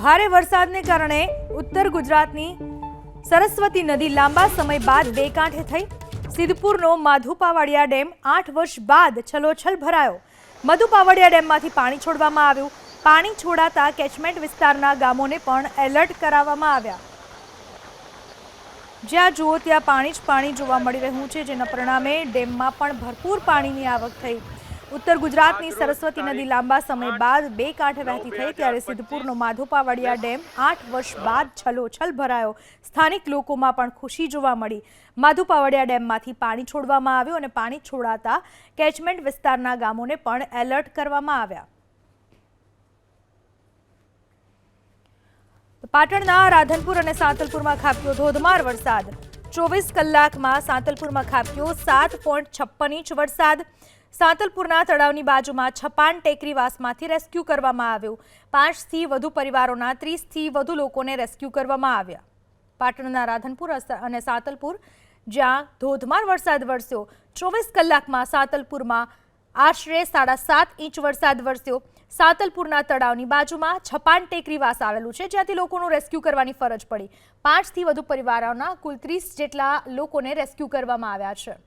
ભારે વરસાદને કારણે ઉત્તર ગુજરાતની સરસ્વતી નદી લાંબા સમય બાદ બે કાંઠે થઈ. સિદ્ધપુરનો માધુપાવાડિયા ડેમ આઠ વર્ષ બાદ છલોછલ ભરાયો. મધુપાવાડિયા ડેમમાંથી પાણી છોડવામાં આવ્યું. પાણી છોડાતા કેચમેન્ટ વિસ્તારના ગામોને પણ એલર્ટ કરાવવામાં આવ્યા. જ્યાં જુઓ ત્યાં પાણી જ પાણી જોવા મળી રહ્યું છે, જેના પરિણામે ડેમમાં પણ ભરપૂર પાણીની આવક થઈ. ઉત્તર ગુજરાતની સરસ્વતી નદી લાંબા સમય બાદ બે કાંઠે વહેતી થઈ ત્યારે સિદ્ધપુરનો માધોપાવાડિયા ડેમ આઠ વર્ષ બાદ છલોછલ ભરાયો. સ્થાનિક લોકોમાં પણ ખુશી જોવા મળી. માધુપાવાડિયા ડેમમાંથી પાણી છોડવામાં આવ્યું અને પાણી છોડાતા કેચમેન્ટ વિસ્તારના ગામોને પણ એલર્ટ કરવામાં આવ્યા. પાટણના રાધનપુર અને સાંતલપુરમાં ખાબક્યો ધોધમાર વરસાદ. ચોવીસ કલાકમાં સાંતલપુરમાં ખાબક્યો સાત પોઈન્ટ છપ્પન ઇંચ વરસાદ. સાંતલપુરના તળાવની બાજુમાં છપાન ટેકરીવાસમાંથી રેસ્ક્યુ કરવામાં આવ્યું. પાંચથી વધુ પરિવારોના ત્રીસથી વધુ લોકોને રેસ્ક્યુ કરવામાં આવ્યા. પાટણના રાધનપુર અને સાંતલપુર, જ્યાં ધોધમાર વરસાદ વરસ્યો. ચોવીસ કલાકમાં સાંતલપુરમાં આશરે સાડા સાત ઇંચ વરસાદ વરસ્યો. સાતલપુરના તળાવની બાજુમાં છપાન ટેકરીવાસ આવેલું છે, જ્યાંથી લોકોનું રેસ્ક્યુ કરવાની ફરજ પડી. પાંચથી વધુ પરિવારોના કુલ ત્રીસ જેટલા લોકોને રેસ્ક્યુ કરવામાં આવ્યા છે.